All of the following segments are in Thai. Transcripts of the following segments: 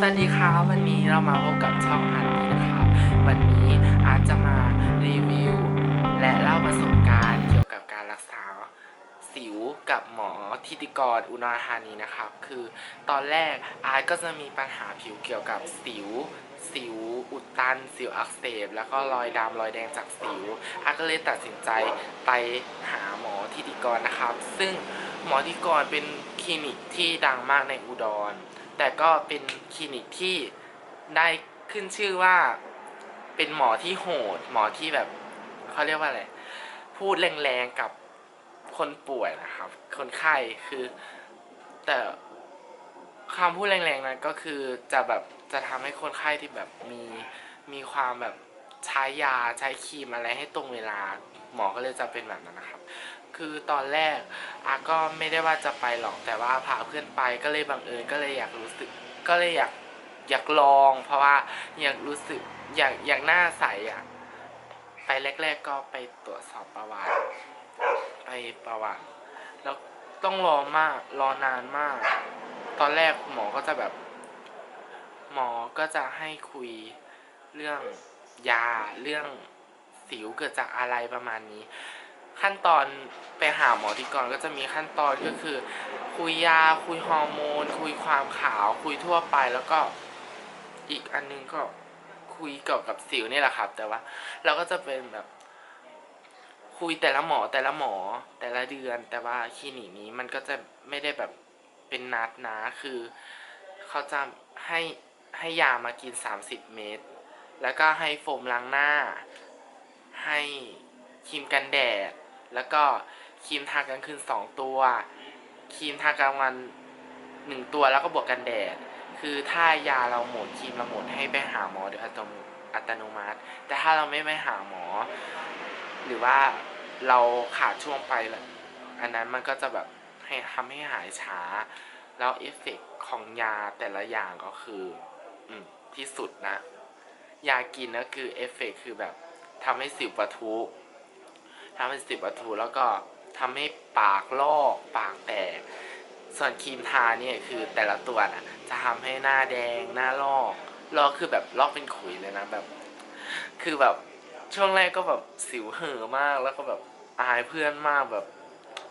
สวัสดีครับวันนี้เรามาพบกับช่องอันนี้นะครับ วันนี้อาจจะมารีวิว และเล่าประสบการณ์เกี่ยวกับการรักษาสิวกับหมอทิติกรอุดรธานีนะครับ คือตอนแรกอาร์ตก็จะมีปัญหาผิวเกี่ยวกับสิว สิวอุดตัน สิวอักเสบ แล้วก็รอยดำรอยแดงจากสิวอาร์ตก็เลยตัดสินใจไปหาหมอทิติกรนะครับ ซึ่งหมอทิติกรเป็นคลินิกที่ดังมากในอุดร แต่ก็เป็นคลินิกที่ได้ขึ้นชื่อว่าเป็นหมอที่โหด หมอที่แบบเขาเรียกว่าอะไร พูดแรงๆกับคนป่วยนะครับ คนไข้คือ แต่คำพูดแรงๆนั้นก็คือจะแบบจะทำให้คนไข้ที่แบบมีมีความแบบใช้ยาใช้ครีมอะไรให้ตรงเวลา หมอก็เลยจะเป็นแบบนั้นนะครับ คือตอนแรกอาก็ไม่ได้ว่าจะไปหรอกแต่ว่าพาเพื่อนไปก็เลยบังเอิญก็เลยอยากรู้สึกก็เลยอยากอยากลอง เพราะว่าอยากรู้สึกอยากอยากหน้าใสอะไปแรก ๆ ก็ไปตรวจสอบประวัติไปประวัติแล้วต้องรอมากรอนานมาก ตอนแรกหมอก็จะแบบ หมอก็จะให้คุยเรื่องยาเรื่องสิวเกิดจากอะไรประมาณนี้ ขั้นตอนไปหาหมอที่ก่อนก็จะมีขั้นตอนก็คือ คุยยา คุยฮอร์โมน คุยความขาว คุยทั่วไปแล้วก็อีกอันนึงก็คุยเกี่ยวกับสิวนี่แหละครับ แต่ว่าเราก็จะเป็นแบบ คุยแต่ละหมอแต่ละหมอแต่ละเดือน แต่ว่าคลินิกนี้มันก็จะไม่ได้แบบเป็นนัดนะคือเขาจะให้ให้ยามากิน 30 เม็ดแล้วก็ให้โฟมล้างหน้า ให้ครีมกันแดด แล้วก็ครีมทากลางคืน2ตัวครีมทากลางวัน1ตัวแล้วก็บวกกันแดด คือถ้ายาเราหมดครีมเราหมดให้ไปหาหมอโดยอัตโนอัตโนมัติ แต่ถ้าเราไม่ไปหาหมอ หรือว่าเราขาดช่วงไปอันนั้นมันก็จะแบบให้ทำให้หายช้า แล้วเอฟเฟกต์ของยาแต่ละอย่างก็คืออืที่สุดนะ ยากินก็คือเอฟเฟกต์คือแบบทำให้สิวปะทุ ทำให้สิวปะทุแล้วก็ทำให้ปากลอกปากแตก ส่วนครีมทาเนี่ยคือแต่ละตัวนะจะทำให้หน้าแดงหน้าลอกลอกคือแบบลอกเป็นขุยเลยนะแบบ คือแบบช่วงแรกก็แบบสิวเห่อมากแล้วก็แบบอายเพื่อนมากแบบ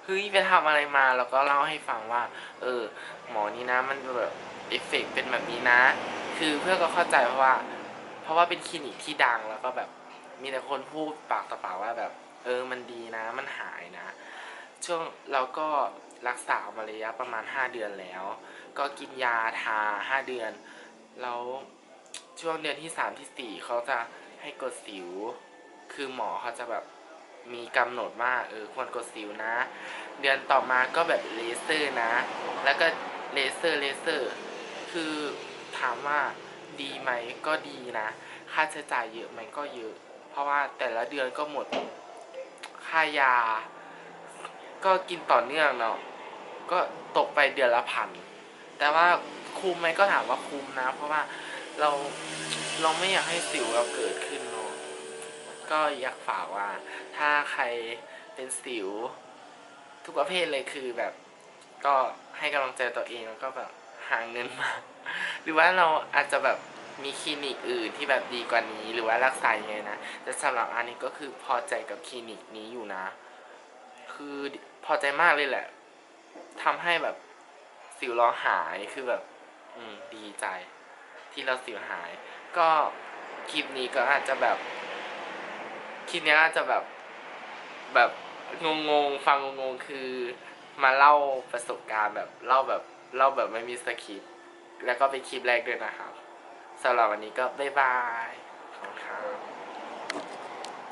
เฮ้ยไปทำอะไรมาแล้วก็เล่าให้ฟังว่า เออ หมอนี่นะมันแบบเอฟเฟกต์เป็นแบบนี้นะ คือเพื่อนก็เข้าใจเพราะว่า เพราะว่าเป็นคลินิกที่ดังแล้วก็แบบมีแต่คนพูดปากต่อปากว่าแบบ เออมันดีนะ มันหายนะ ช่วงเราก็รักษามาระยะประมาณ 5 เดือนแล้ว ก็กินยาทา 5 เดือน แล้วช่วงเดือนที่ 3 ที่ 4 เขาจะให้กดสิว คือหมอเขาจะแบบมีกำหนดว่าเออควรกดสิวนะ เดือนต่อมาก็แบบเลเซอร์นะ แล้วก็เลเซอร์เลเซอร์ คือถามว่าดีไหมก็ดีนะ ค่าใช้จ่ายเยอะไหมก็เยอะ เพราะว่าแต่ละเดือนก็หมด ค่ายา ก็กินต่อเนื่องเนาะก็ตกไปเดือนละพันแต่ว่าคุมไหมก็ถามว่าคุมนะ เพราะว่าเราเราไม่อยากให้สิวเราเกิดขึ้นเนาะก็อยากฝากว่า ถ้าใครเป็นสิว ทุกประเภทเลยคือแบบ ก็ให้กำลังใจตัวเองแล้วก็แบบหาเงินมา หรือว่าเราอาจจะแบบ มีคลินิกอื่นที่แบบดีกว่านี้หรือว่ารักษายังไงนะแต่สำหรับอันนี้ก็คือพอใจกับคลินิกนี้อยู่นะ คือพอใจมากเลยแหละทำให้แบบสิวเราหายคือแบบ อืมดีใจ ที่เราสิวหาย ก็คลิปนี้ก็อาจจะแบบคลิปนี้อาจจะแบบแบบงงๆฟังงงๆคือมาเล่าประสบการณ์แบบเล่าแบบเล่าแบบไม่มีสคริปต์แล้วก็เป็นคลิปแรกด้วยนะครับ สำหรับวันนี้ก็บ๊ายบาย